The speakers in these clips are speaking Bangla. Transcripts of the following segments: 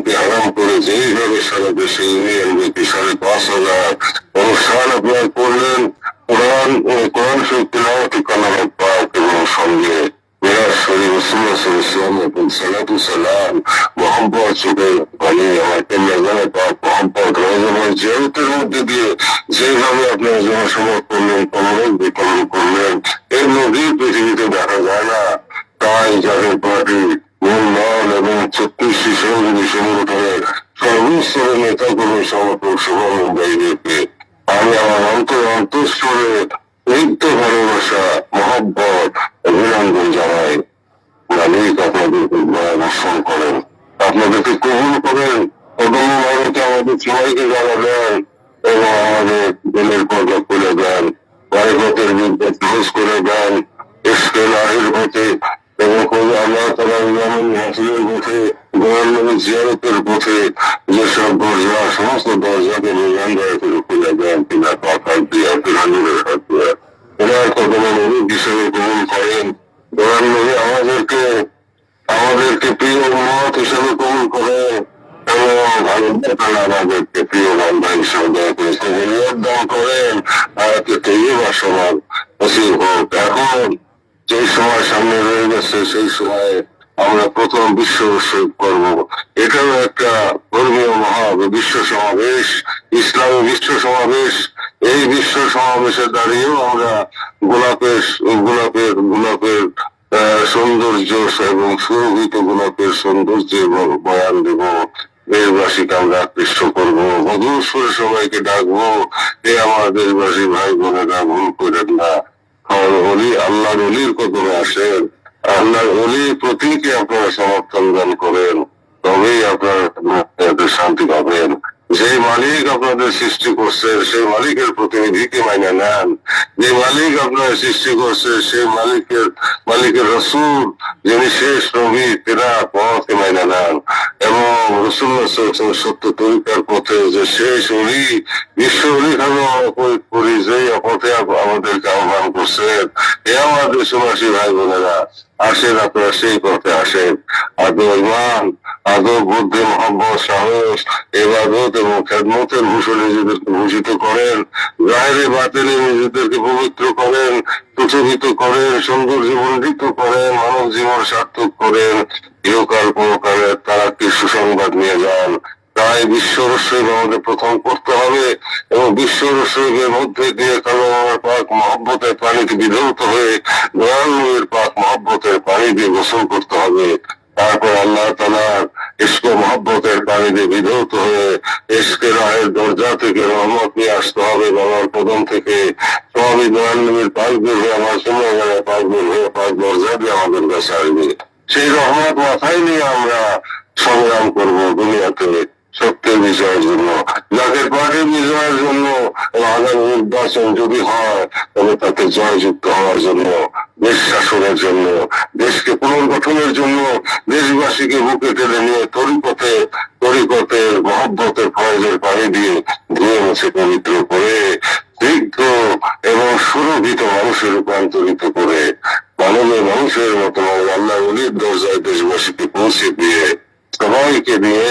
ইউনিয়নকে আরাম করে যেইভাবে সারা দেশে ইউনিয়ন ব্যক্তি সাড়ে পাঁচ হাজার অনুষ্ঠান আপনার করলেন কোরআন কোরআন শরীফ তিলাওয়াতি কালাম পাক এবং সঙ্গে মিরাজ শরীফ রসুল্লাহ মধ্যে দিয়ে যেভাবে আপনারা জনসভা করলেন কমরক বিকরণ করলেন এর নদীর পৃথিবীতে দেখা যায় না তাই যাদের পার্টি এবং ছত্রিশটি সহযোগী সংগঠনের সর্বস্তরের নেতাগুলো সমর্থক শুভানুযায়ীদেরকে আমি আমার অন্তর অন্তঃস্থরে নিত্য ভালোবাসা মহব্বত অভিনন্দন জানাই মালিক আপনাদেরকে দর্শন করেন আপনাদেরকে কবুল করেন প্রথম ভারতে আমাদের সবাইকে জানাবেন এবং আমাদের দিলের পর্দা খুলে দেন বাড়িপথের বিদ্যা সহজ করে দেন ইস্কে লাহির পথে এবং খোঁজ আল্লাহ হাসিনের পথে গভর্নমেন্ট জিয়ারতের পথে যেসব দরজা, সমস্ত দরজাকে নির্মাণ করে খুলে দেন কিনা কথা দিয়ে সাথে ওনার কদমে নবী হিসেবে গ্রহণ করেন? কোরআন আমাদেরকে আমাদেরকে প্রিয় মত হিসেবে দয়া করে। হোক। এখন সময় সামনে রয়ে গেছে, সেই সময়ে আমরা প্রথম বিশ্ব উৎসব করব। এটাও একটা ধর্মীয় মহা বিশ্ব সমাবেশ, ইসলামী বিশ্ব সমাবেশ। এই বিশ্ব সমাবেশে দাঁড়িয়েও আমরা গোলাপের গোলাপের গোলাপের সৌন্দর্য এবং সুরভিত গোলাপের সৌন্দর্য বয়ান দেব। দেশবাসীকে আমরা আকৃষ্ট করব। মধুর সুরে সবাইকে ডাকবো। এ আমার দেশবাসী ভাই বোনেরা ভুল করেন না। আর অলি আল্লাহর অলির কদমে আসেন। আল্লাহর অলি প্রতীকে আপনারা সমর্থন দান করেন তবেই আপনারা শান্তি পাবেন। যে মালিক আপনাদের সৃষ্টি করছে, সেই মালিকের প্রতিনিধিকে মাইনে নেন। যে মালিক আপনার সৃষ্টি করছে, সেই মালিকের মালিকের রসুল, যিনি শেষ নবী, তেরা পথকে মাইনে নেন। এবং রসুল্লাহ সত্য তরিকার পথে যে শেষ অলি বিশ্ব অলি করি যে পথে আমাদেরকে আহ্বান করছেন এ আমার দেশবাসী ভাই বোনেরা, আসেন আপনারা সেই পথে আসেন। আদৌ ইমান আদৌ বুদ্ধি মোহাম্মদ সাহস এবাদত এবং খেদমতের ভূষণে নিজেদেরকে ভূষিত করেন গায়ে বাতিলে নিজেদেরকে পবিত্র করেন প্রচলিত করেন সৌন্দর্য মণ্ডিত করেন, মানব জীবন সার্থক করেন, ইহকাল পরকালে তারা কি সুসংবাদ নিয়ে যান? তাই বিশ্ব রসইব আমাদের প্রথম করতে হবে এবং বিশ্ব রসইবের মধ্যে দিয়ে কালামের পাক মহব্বতের পানিতে বিধৌত হয়ে দয়ালুয়ের পাক মহব্বতের পানি দিয়ে গোসল করতে হবে। তারপর আল্লাহ তালার ইস্ক মহব্বতের পানি দিয়ে বিধৌত হয়ে ইস্কে রায়ের দরজা থেকে রহমত নিয়ে আসতে হবে বাবার কদম থেকে সবই দয়ালুয়ের পাক বের হয়ে আমার জন্য পাক বের হয়ে পাক দরজা দিয়ে আমাদের কাছে আসবে। সেই রহমত মাথায় নিয়ে আমরা সংগ্রাম করব দুনিয়াতে সত্যের বিজয়ের জন্য। যাদের পার্টির বিজয়ের জন্য আগামী নির্বাচন যদি হয়, তবে তাতে জয়যুক্ত হওয়ার জন্য দেশ শাসনের জন্য, দেশকে পুনর্গঠনের জন্য, দেশবাসীকে বুকে টেনে নিয়ে তরিপথে তরিপথের মহব্বতের ফয়েজের পানি দিয়ে ধুয়ে মুছে পবিত্র করে স্নিগ্ধ এবং সুরভিত মানুষের রূপান্তরিত করে মানবের মানুষের মতো আল্লাহ উলির দরজায় দেশবাসীকে পৌঁছে দিয়ে, সবাইকে নিয়ে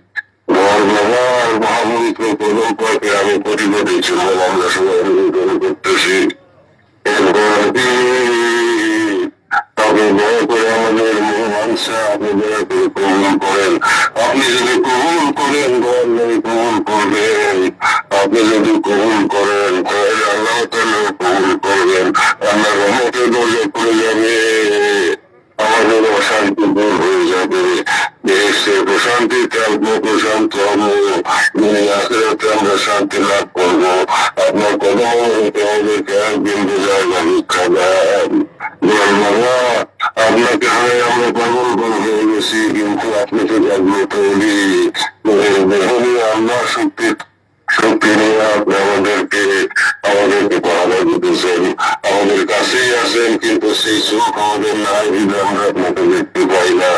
আমি ছিল আমরা সবাই অনুমোদন করতেছি এরপর তবে দয়া করে আমাদের মহামানসা আপনি দয়া করে কবুল করেন আপনি যদি কবুল করেন গভর্নমেন্ট কবুল করবেন আপনি যদি কবুল করেন তাহলে আল্লাহ তাহলে কবুল করবেন আল্লাহ রহমতের দরজা খুলে যাবে আমাদের অশান্তি দূর হয়ে যাবে দেশে প্রশান্তিতে আমরা প্রশান্ত আমরা শান্তি লাভ করব আপনার বাবা আপনাকে হারে আমরা পাগল পাগল হয়ে গেছি কিন্তু আপনি তো জাগ্রত হলি আল্লাহ শক্তি শক্তি নিয়ে আপনি আমাদেরকে আমাদেরকে পড়ানো দিতেছেন আমাদের কাছেই আছেন কিন্তু সেই সুখ আমাদের নাই যদি আমরা আপনাকে দেখতে পাই না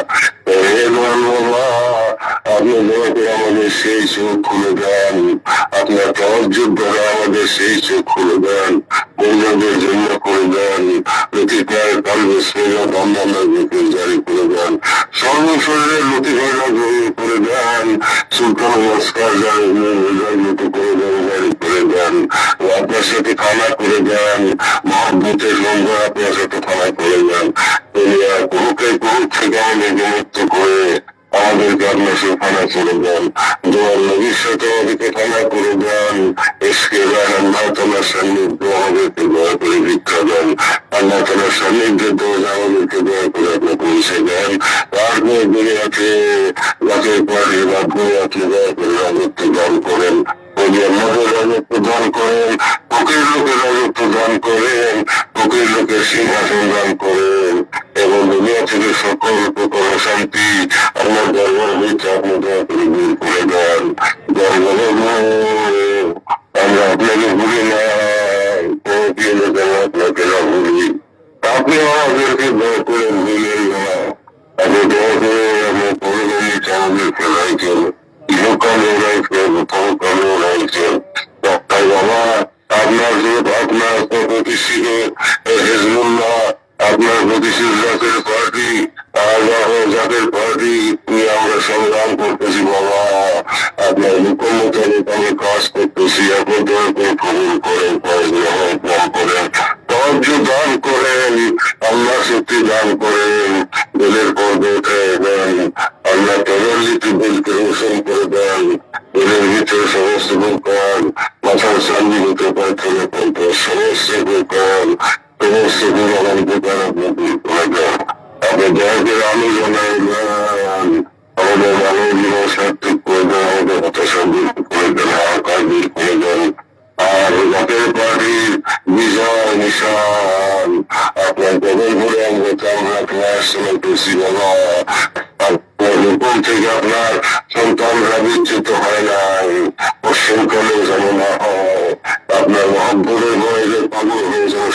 আপনি সেই চোখ খুলে দেন। আপনার ধরে আমাদের সেই চোখ খুলে দেন। মহিলাদের জন্য করে দেন। বিপুল জারি করে দেন। করে দেন। সুলতান নমস্কার জারি মতো করে দেন, জারি করে দেন। আপনার সাথে খানা করে দেন। মহাব্বতের সঙ্গে আপনার সাথে খানা করে দেন। দুনিয়া কুহুকে কুহু থেকে আমাদেরকে মুক্ত করে আমাদেরকে আপনার সে খানা করে দেন। দোয়ার নবীর সাথে করে দেন। এসকে আল্লাহ তোমার সান্নিধ্য আমাদেরকে দয়া করে ভিক্ষা দেন। আল্লাহ তোমার সান্নিধ্যের দোষ আমাদেরকে দয়া করে আপনি পৌঁছে দেন। তারপর দুনিয়াতে যাকে পারে রাজ্য আছে দয়া করে রাজত্ব দান করেন। আমাদের রাজত্ব দান করেন লোকের দান করেন বুকের লোকের সিংহাসন দান করেন এবং দুনিয়া থেকে সকল প্রকার শান্তি আমার দরবার হইতে আপনি দয়া করে দূর করে দেন দরবারে আমরা আপনাকে ভুলি না পৌঁছিয়ে যেন আপনাকে না ভুলি আপনি আমাদেরকে দয়া করে ভুলেন না আপনি দয়া করে আমরা পরিবারে আমাদেরকে রাখেন ইহকালে রাখেন পরকালে রাখেন তাই বাবা আপনার যে আপনার প্রতিষ্ঠিত হেজমুল্লাহ আপনার জাতের পার্টি, আল্লাহ জাতের পার্টি আমরা সংগ্রাম করতেছি বাবা। আপনার মোতাবেক আমি কাজ করতেছি, এখন দয়া করে করেন করেন দান করেন, আল্লাহ শক্তি দান করেন, দিলের দেন, আল্লাহ দিলকে রোশন করে দেন, দিলের ভিতরে সমস্ত দোকান মাথার সামনে হতে পর্যন্ত সমস্ত দোকান সমস্ত দোকান আপনি দয়া করে আলো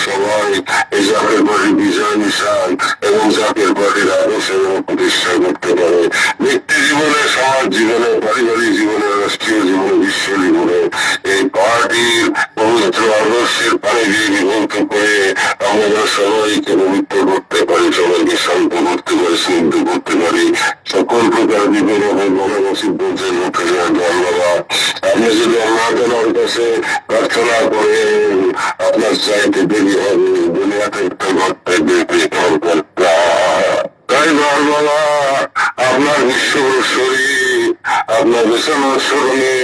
সবাই এই জাতীয় পার্টির বিজয় নিশান এবং জাতীয় পার্টির আদর্শ এবং প্রতিষ্ঠা করতে পারে। ব্যক্তি জীবনে, সমাজ জীবনে, পারিবারিক জীবনে, রাষ্ট্রীয় জীবনে, বিশ্ব জীবনে এই পার্টির পবিত্র আদর্শের পানি দিয়ে বিভক্ত করে আমরা সবাইকে পবিত্র করতে পারি, সবাইকে শান্ত করতে পারি, স্নিগ্ধ করতে পারি। সকল প্রকার বিপদ বড় মুসিবতের মুখে যায় বাবা আপনি যদি আল্লাহ কাছে প্রার্থনা করেন আপনার দেরি হবে দুনিয়াতে একটা ঘরটা দেখে তাই বাবা আপনার বিশ্ব শরীর আপনার বিছানার স্মরণে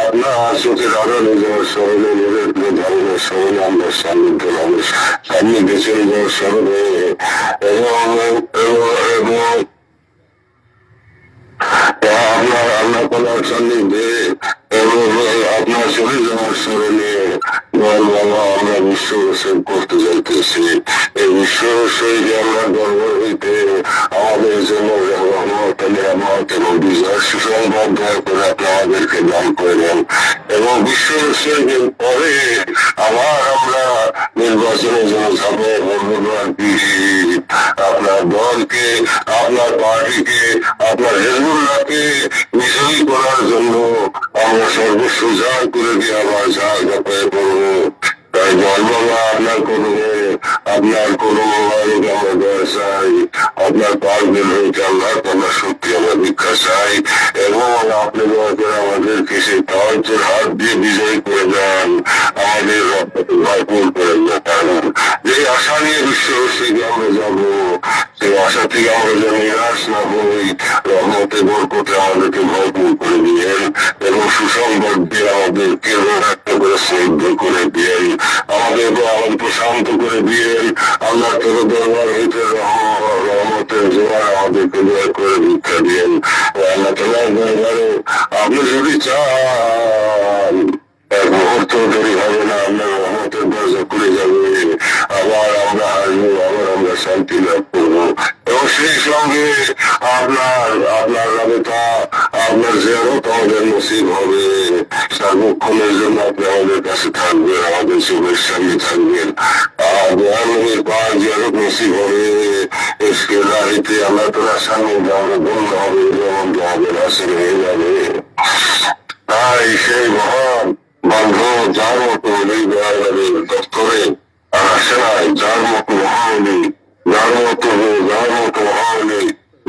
আপনার চোখের আড়ালে যাওয়ার স্মরণে নিজের ধর্মের স্মরণে আমরা সান্নিধ্য আমাদের সান্নিধ্যে চলে যাওয়ার স্মরণে এবং এবং আপনার আল্লাহ তালার সান্নিধ্যে এবং আপনার চলে যাওয়ার স্মরণে বল বিশ্ব করতে যাইতেছি। এই বিশ্ব রসইকে আমরা গর্ব হইতে আমাদের জন্য রহমত রহমত এবং বিজয় সুসংবাদ দয়া করে আপনি আমাদেরকে দান করে এবং বিশ্ব রসের পরে আবার আমরা নির্বাচনের জন্য যাব আপনার দলকে, আপনার পার্টিকে, আপনার হেজবুল্লাহকে বিজয়ী করার জন্য আমরা সর্বস্ব যা করে দিয়ে আবার যা যাতায়াত করব। তাই বল বাবা আপনার কোনো আপনার কোনো মোবাইল আমরা দয়া চাই আপনার পার্কের হইতে আল্লাহ তোমার সত্যি আমরা ভিক্ষা চাই, এবং আপনি দয়া করে আমাদেরকে সেই তাওয়াজের হাত দিয়ে বিজয় করে দেন, আমাদের ভরপুর করে দেন। যে আশা নিয়ে বিশ্বরশ্মিকে আমরা যাব, সেই আশা থেকে আমরা যেন নিরাশ না হই, রহমতে বরকতে আমাদেরকে ভরপুর করে দিয়েন, এবং সুসংবাদ দিয়ে আমাদেরকে একটা করে দিয়েন, আমাদের আমাদের প্রশান্ত করে দিয়েন। আল্লাহ থেকে দরবার হইতে রহমতের জোয়ার আমাদেরকে দয়া করে ভিক্ষা দিয়েন। আল্লাহ তোমার দরবারে আপনি যদি চান, এক মুহূর্ত দেরি হবে না, আমরা রহমতের দরজা খুলে যাবে। আবার আমরা হাসবো, আবার আমরা শান্তি লাভ করব। এবং সেই সঙ্গে আপনার আপনার রাবেতা আপনার জিয়ারত আমাদের নসিব হবে সার্বক্ষণের জন্য আপনি আমাদের কাছে থাকবেন, আমাদের সুখের সঙ্গে থাকবেন। হবে যাবে। সেই বান্ধব যার মতো নাই যার মতো যার মতো যার মতো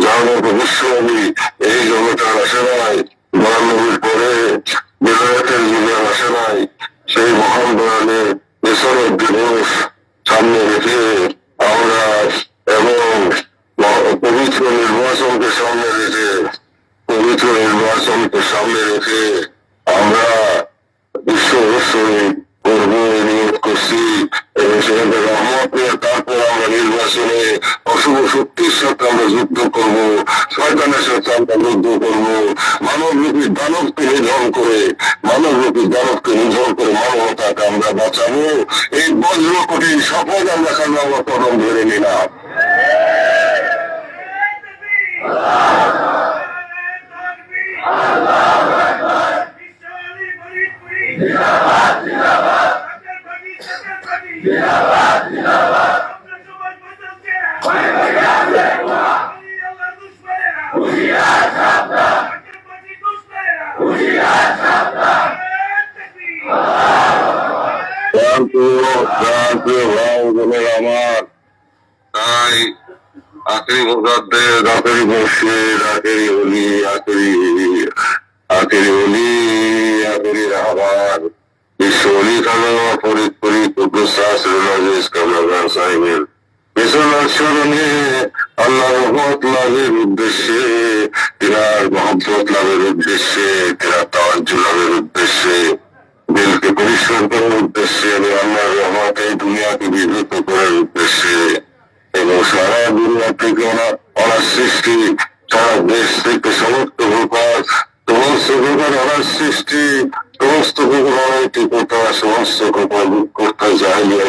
যার মতো বিশ্বনবী এই জগতের আসে নাই। দয়ানবীর পরে বিদায়তের যুগে আসে নাই। সেই মহান দয়ালের মিশরের দিবস সামনে রেখে আমরা এবং পবিত্র নির্বাচনকে সামনে রেখে, পবিত্র নির্বাচনকে সামনে রেখে আমরা বিশ্ব করব নিয়োগ করছি এবং সেখানে রহমত নিয়ে তারপর আমরা নির্বাচনে অশুভ শক্তির সাথে আমরা যুদ্ধ করব, শয়তানের সাথে আমরা যুদ্ধ করব। মানব রূপী দানবকে নিধন করে, মানব রূপী দানবকে নিধন করে মানবতাকে আমরা বাঁচাবো। এই বজ্র কঠিন শপথ আমরা কারণ আমরা কদম ধরে নিলাম? আমার তাই আখেরি মোজাদ্দের আখেরি মসজিদ আখেরি অলি আখেরি আখেরি স্মরণে আল্লাহ রহমত লাভের উদ্দেশ্যে তিনার মহব্বত লাভের উদ্দেশ্যে তিনার তাওয়াজ্জ লাভের উদ্দেশ্যে দিলকে পরিষ্কার করার উদ্দেশ্যে এবং আল্লাহর রহমত দুনিয়াকে বিভূত করার উদ্দেশ্যে এবং সারা দুনিয়া থেকে ওনার সৃষ্টি সারা দেশ থেকে সমস্ত প্রকার সমস্ত প্রকার সৃষ্টি সমস্ত সমস্ত প্রকার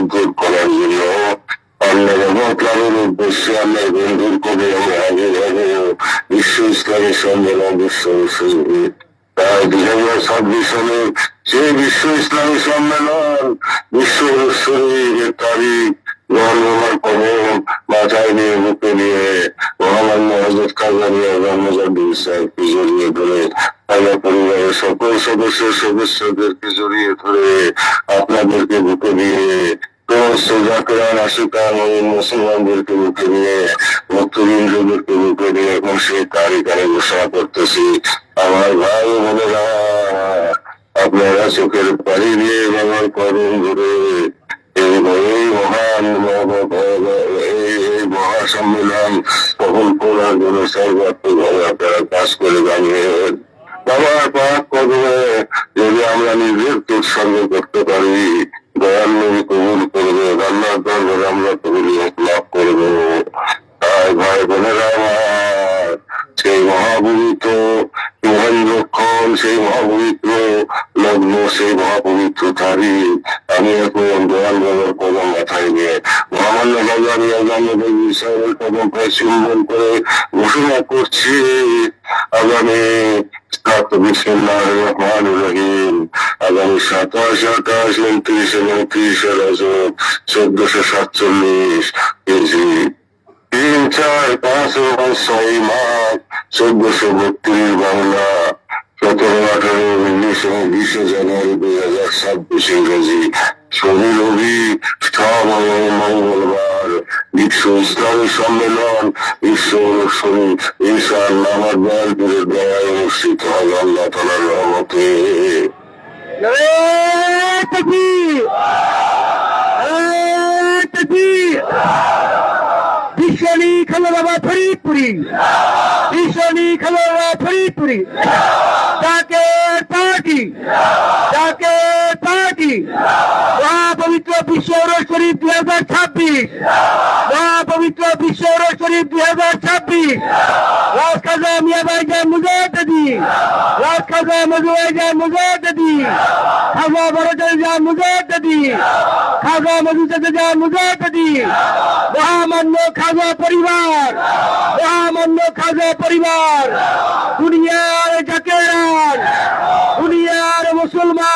দূর করার জন্য আল্লাহ রহমত লাভের উদ্দেশ্যে আল্লাহ বন্ধুর করে আমরা আগে যাব বিশ্ব ইসলামী সম্মেলন বিশ্ব দুই হাজার ছাব্বিশ সালে সেই বিশ্ব ইসলামী সম্মেলন বিশ্ব শরীরের তারিখ গণমার কবর মাথায় নিয়ে বুকে নিয়ে মহামান্য হজরত কাজারিয়া জন্মজাদুর সাহেবকে জড়িয়ে ধরে আমার পরিবারের সকল সদস্য সদস্যদেরকে জড়িয়ে ধরে আপনাদেরকে বুকে এবং মুসলমানদেরকে বুকে নিয়ে ভক্তবৃন্দদেরকে বুকে নিয়ে এখন সেই তারিখ আমি ঘোষণা করতেছি আমার ভাই বোনেরা আপনারা চোখের পানি দিয়ে ব্যবহার করুন ধরে এই সফল করার জন্য সর্বাত্মকভাবে আপনারা কাজ করে জানিয়ে কদমে যদি আমরা নিজের উৎসর্গ করতে পারি, দয়াল কবুল করবে, রান্নার দরবারে আমরা কবুলিয়ত আগামী সাতাশ, আঠাশ, উনত্রিশ এবং ত্রিশে রজব চোদ্দশো সাতচল্লিশ কেজি। তিন, চার, পাঁচ এবং ছয় মাস চোদ্দশো বত্রিশ বাংলা। সতেরো, আঠারো, উনিশ এবং বিশে জানুয়ারি দুই হাজার ছাব্বিশ ইংরেজি। শনি, রবি সব এবং মঙ্গলবার, বিশ্ব ইসলামী সম্মেলন, বিশ্ব অনুষ্ঠানী ইনশাআল্লাহ আমার দয়ালপুরের দয়ায় অনুষ্ঠিত হবে আল্লাহ তালার রহমতে। বিশ্বনী খালো বাবা ফরিদপুরি বিশ্বনী খালো বাবা ফরিদপুরি তাকে পার্টি তাকে মহাপবিত্র বিশ্ব শরীফ দুই হাজার ছাব্বিশ। মহাপবিত্র বিশ্ব শরীফ দুই হাজার ছাব্বিশ। রাজ খাজা মিয়া ভাইজান মুজাদ্দি রাজ খাজা মজু ভাইজান মুজাদ্দি খাজা বড়জান জান মুজাদ্দি খাজা মজু জান মুজাদ্দি মহামান্য খাজা পরিবার। মহামান্য খাজা পরিবার। দুনিয়ার দুনিয়া ইয়াহিয়ার জাকেরান